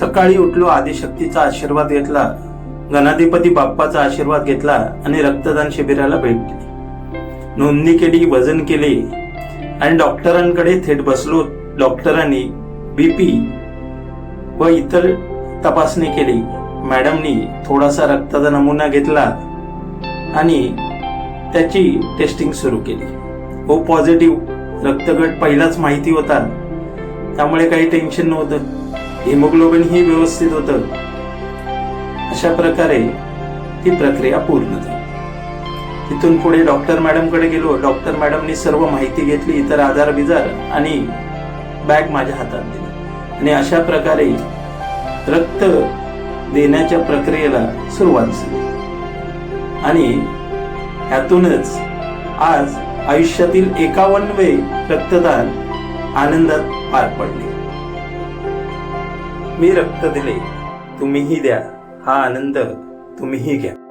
सकाळी उठलो आदिशक्तीचा आशीर्वाद घेतला गणाधिपती बाप्पाचा आशीर्वाद घेतला आणि रक्तदान शिबिराला भेट दिली. नोंदणी केली वजन केले आणि डॉक्टरांकडे थेट बसलो. डॉक्टरांनी बीपी व इतर तपासणी केली. मॅडमनी थोडासा रक्ताचा नमुना घेतला आणि त्याची टेस्टिंग सुरू केली. हो पॉझिटिव्ह रक्तगट पहिलाच माहिती होता. त्यामुळे काही टेन्शन नव्हतं. हिमोग्लोबिन ही व्यवस्थित होतं. अशा प्रकारे ती प्रक्रिया पूर्ण झाली. तिथून पुढे डॉक्टर मॅडमकडे गेलो. डॉक्टर मॅडमनी सर्व माहिती घेतली इतर आजार बिजार आणि बॅग माझ्या हातात दिली. आणि अशा प्रकारे रक्त देण्याच्या प्रक्रियेला सुरुवात झाली. आणि ह्यातूनच आज आयुष्यातील एकावन्नवे रक्तदान आनंदात पार पडले. मी रक्त दिले तुम्हीही द्या. हा आनंद तुम्हीही घ्या.